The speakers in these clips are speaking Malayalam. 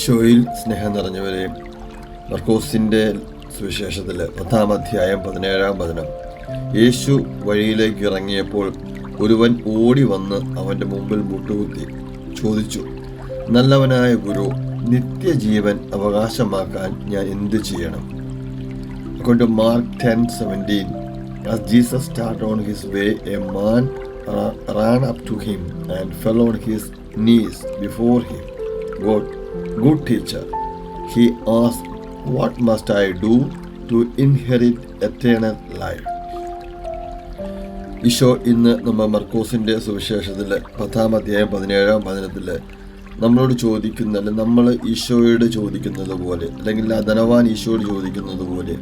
ഈശോയിൽ സ്നേഹം നിറഞ്ഞവരെ മർക്കോസിന്റെ സുവിശേഷത്തിൽ പത്താം അധ്യായം പതിനേഴാം പതിനം യേശു വഴിയിലേക്ക് ഇറങ്ങിയപ്പോൾ ഒരുവൻ ഓടി വന്ന് അവന്റെ മുമ്പിൽ മുട്ടുകുത്തി ചോദിച്ചു നല്ലവനായ ഗുരു നിത്യജീവൻ അവകാശമാക്കാൻ ഞാൻ എന്ത് ചെയ്യണം According to Mark 10 17, as Jesus started on his way, a man up up to him and fell on his knees before him. Good teacher, he asked, What must I do to inherit eternal life? Eesho ഇന്ന് നമ്മൾ മർക്കോസിന്റെ സുവിശേഷത്തിൽ പത്താം അധ്യായം പതിനേഴാം വചനത്തിൽ നമ്മളോട് ചോദിക്കുന്ന അല്ലെങ്കിൽ നമ്മൾ ഈശോയോട് ചോദിക്കുന്നത് പോലെ അല്ലെങ്കിൽ ആ ധനവാൻ ഈശോയോട് ചോദിക്കുന്നത് പോലെ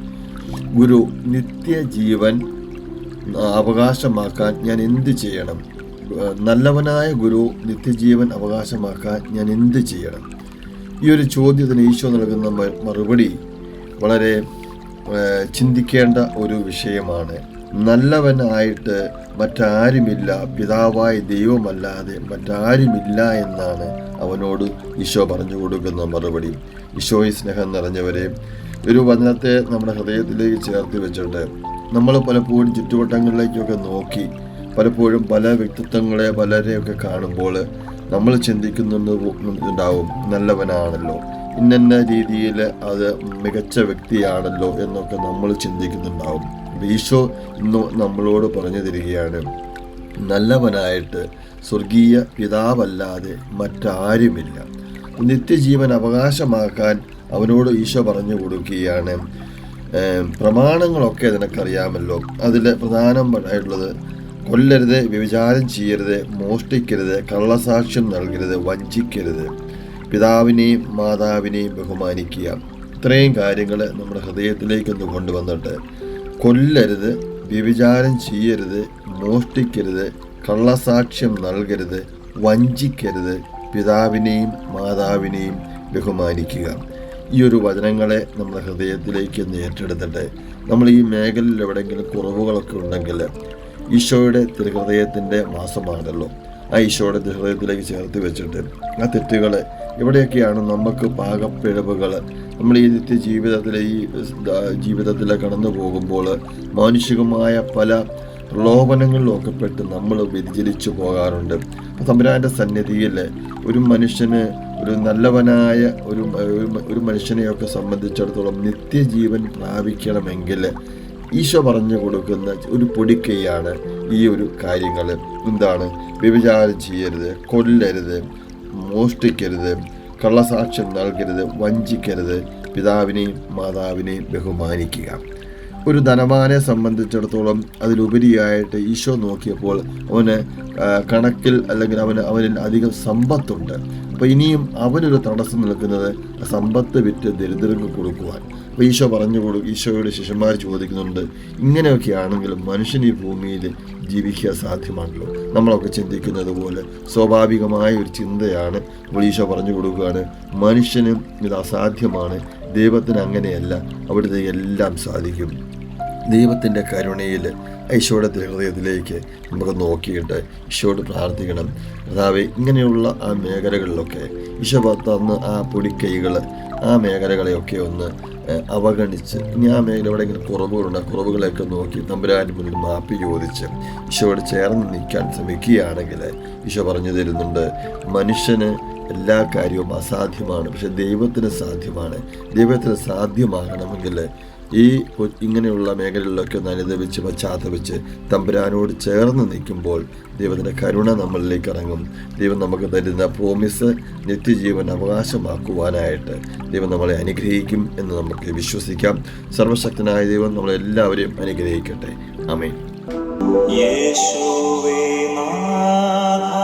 ഗുരു നിത്യജീവൻ അവകാശമാക്കാൻ ഞാൻ എന്ത് ചെയ്യണം നല്ലവനായ ഗുരു നിത്യജീവൻ അവകാശമാക്കാൻ ഞാൻ എന്ത് ചെയ്യണം ഈ ഒരു ചോദ്യത്തിന് ഈശോ നൽകുന്ന മറുപടി വളരെ ചിന്തിക്കേണ്ട ഒരു വിഷയമാണ്. നല്ലവനായിട്ട് മറ്റാരുമില്ല പിതാവായ ദൈവമല്ലാതെ മറ്റാരുമില്ല എന്നാണ് അവനോട് ഈശോ പറഞ്ഞു കൊടുക്കുന്ന മറുപടി. ഈശോയി സ്നേഹം നിറഞ്ഞവരെ ഒരു വചനത്തെ നമ്മുടെ ഹൃദയത്തിലേക്ക് ചേർത്ത് വെച്ചിട്ട് നമ്മൾ പലപ്പോഴും ചുറ്റുവട്ടങ്ങളിലേക്കൊക്കെ നോക്കി പലപ്പോഴും പല വ്യക്തിത്വങ്ങളെ പലരെയൊക്കെ കാണുമ്പോൾ നമ്മൾ ചിന്തിക്കുന്നുണ്ട് ഉണ്ടാവും. നല്ലവനാണല്ലോ. ഇന്ന രീതിയിൽ അത് മികച്ച വ്യക്തിയാണല്ലോ എന്നൊക്കെ നമ്മൾ ചിന്തിക്കുന്നുണ്ടാവും. ഈശോ ഇന്ന് നമ്മളോട് പറഞ്ഞു തരികയാണ് നല്ലവനായിട്ട് സ്വർഗീയ പിതാവല്ലാതെ മറ്റാരുമില്ല. നിത്യജീവൻ അവകാശമാക്കാൻ അവനോട് ഈശോ പറഞ്ഞു കൊടുക്കുകയാണ്. പ്രമാണങ്ങളൊക്കെ നിനക്കറിയാമല്ലോ. അതിൽ പ്രധാനമായിട്ടുള്ളത് കൊല്ലരുത് വ്യഭിചാരം ചെയ്യരുത് മോഷ്ടിക്കരുത് കള്ളസാക്ഷ്യം നൽകരുത് വഞ്ചിക്കരുത്. പിതാവിനെയും മാതാവിനെയും ബഹുമാനിക്കുക. ഇത്രയും കാര്യങ്ങൾ നമ്മുടെ ഹൃദയത്തിലേക്കൊന്ന് കൊണ്ടുവന്നിട്ട് കൊല്ലരുത് വ്യഭിചാരം ചെയ്യരുത് മോഷ്ടിക്കരുത് കള്ളസാക്ഷ്യം നൽകരുത് വഞ്ചിക്കരുത് പിതാവിനെയും മാതാവിനെയും ബഹുമാനിക്കുക. ഈ ഒരു വചനങ്ങളെ നമ്മുടെ ഹൃദയത്തിലേക്ക് ഒന്ന് ഏറ്റെടുത്തിട്ട് നമ്മൾ ഈ മേഖലയിൽ എവിടെയെങ്കിലും കുറവുകളൊക്കെ ഉണ്ടെങ്കിൽ ഈശോയുടെ തിരുഹൃദയത്തിന്റെ മാസമാണല്ലോ. ആ ഈശോയുടെ തിരുഹൃദയത്തിലേക്ക് ചേർത്ത് വെച്ചിട്ട് ആ തെറ്റുകൾ എവിടെയൊക്കെയാണ് നമുക്ക് പാകപ്പിഴവുകൾ? നമ്മൾ ഈ നിത്യ ജീവിതത്തിലെ ഈ ജീവിതത്തിൽ കടന്നു പോകുമ്പോൾ മാനുഷികമായ പല പ്രലോഭനങ്ങളിലൊക്കെ പെട്ട് നമ്മൾ വ്യതിചലിച്ചു പോകാറുണ്ട്. തമ്പുരാന്റെ സന്നിധിയിൽ ഒരു മനുഷ്യന് ഒരു നല്ലവനായ ഒരു ഒരു- മനുഷ്യനെയൊക്കെ സംബന്ധിച്ചിടത്തോളം നിത്യജീവൻ പ്രാപിക്കണമെങ്കിൽ ഈശോ പറഞ്ഞു കൊടുക്കുന്ന ഒരു പൊടിക്കൈയാണ് ഈ ഒരു കാര്യങ്ങൾ. എന്താണ്? വ്യഭിചാരം ചെയ്യരുത് കൊല്ലരുത് മോഷ്ടിക്കരുത് കള്ളസാക്ഷ്യം നൽകരുത് വഞ്ചിക്കരുത്. പിതാവിനെയും മാതാവിനെയും ബഹുമാനിക്കുക. ഒരു ധനവാനെ സംബന്ധിച്ചിടത്തോളം അതിലുപരിയായിട്ട് ഈശോ നോക്കിയപ്പോൾ അവന് കണക്കിൽ അല്ലെങ്കിൽ അവന് അവനിൽ അധികം സമ്പത്തുണ്ട്. അപ്പോൾ ഇനിയും അവനൊരു തടസ്സം നിൽക്കുന്നത് സമ്പത്ത് വിറ്റ് ദരിദ്രർക്ക് കൊടുക്കുവാൻ. അപ്പോൾ ഈശോ പറഞ്ഞു കൊടു ഈശോയുടെ ശിഷ്യന്മാർ ചോദിക്കുന്നുണ്ട് ഇങ്ങനെയൊക്കെ ആണെങ്കിലും മനുഷ്യൻ ഈ ഭൂമിയിൽ ജീവിക്കുക സാധ്യമാണല്ലോ. നമ്മളൊക്കെ ചിന്തിക്കുന്നത് പോലെ സ്വാഭാവികമായ ഒരു ചിന്തയാണ് അപ്പോൾ ഈശോ പറഞ്ഞു കൊടുക്കുകയാണ്. മനുഷ്യനും ഇത് അസാധ്യമാണ് ദൈവത്തിന് അങ്ങനെയല്ല അവിടുത്തെ എല്ലാം സാധിക്കും. ദൈവത്തിന്റെ കരുണയിൽ ഈശോയുടെ ഹൃദയത്തിലേക്ക് നമുക്ക് നോക്കിയിട്ട് ഈശോട് പ്രാർത്ഥിക്കണം. കർത്താവെ ഇങ്ങനെയുള്ള ആ മേഖലകളിലൊക്കെ ഈശോ തന്ന് ആ പൊടിക്കൈകൾ ആ മേഖലകളെയൊക്കെ ഒന്ന് അവഗണിച്ച് ഇനി ആ മേഖല എവിടെയെങ്കിലും കുറവുകളുണ്ട് കുറവുകളെയൊക്കെ നോക്കി തമ്പുരാന്റെ മുന്നിൽ മാപ്പി ചോദിച്ച് ഈശോയോട് ചേർന്ന് നിൽക്കാൻ ശ്രമിക്കുകയാണെങ്കിൽ ഈശോ പറഞ്ഞു തരുന്നുണ്ട് മനുഷ്യന് എല്ലാ കാര്യവും അസാധ്യമാണ് പക്ഷെ ദൈവത്തിന് സാധ്യമാണ്. ദൈവത്തിന് സാധ്യമാകണമെങ്കിൽ ഈ ഇങ്ങനെയുള്ള മേഖലകളിലൊക്കെ ഒന്ന് അനുദപിച്ച് പശ്ചാത്തപിച്ച് തമ്പുരാനോട് ചേർന്ന് നിൽക്കുമ്പോൾ ദൈവത്തിന്റെ കരുണ നമ്മളിലേക്ക് ഇറങ്ങും. ദൈവം നമുക്ക് തരുന്ന പ്രോമിസ് നിത്യജീവൻ അവകാശമാക്കുവാനായിട്ട് ദൈവം നമ്മളെ അനുഗ്രഹിക്കും എന്ന് നമുക്ക് വിശ്വസിക്കാം. സർവശക്തനായ ദൈവം നമ്മളെല്ലാവരെയും അനുഗ്രഹിക്കട്ടെ. അമേ യേശുവേ നാഥ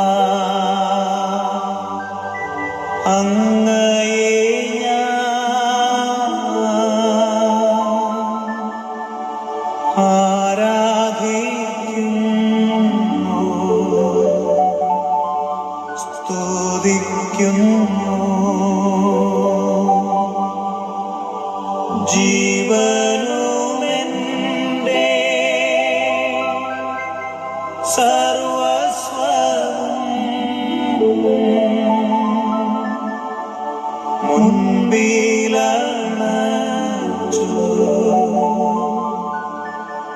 ജീവനുമെന്റെ സർവസ്വം മുൻപിലാണ്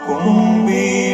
കുമ്പിൽ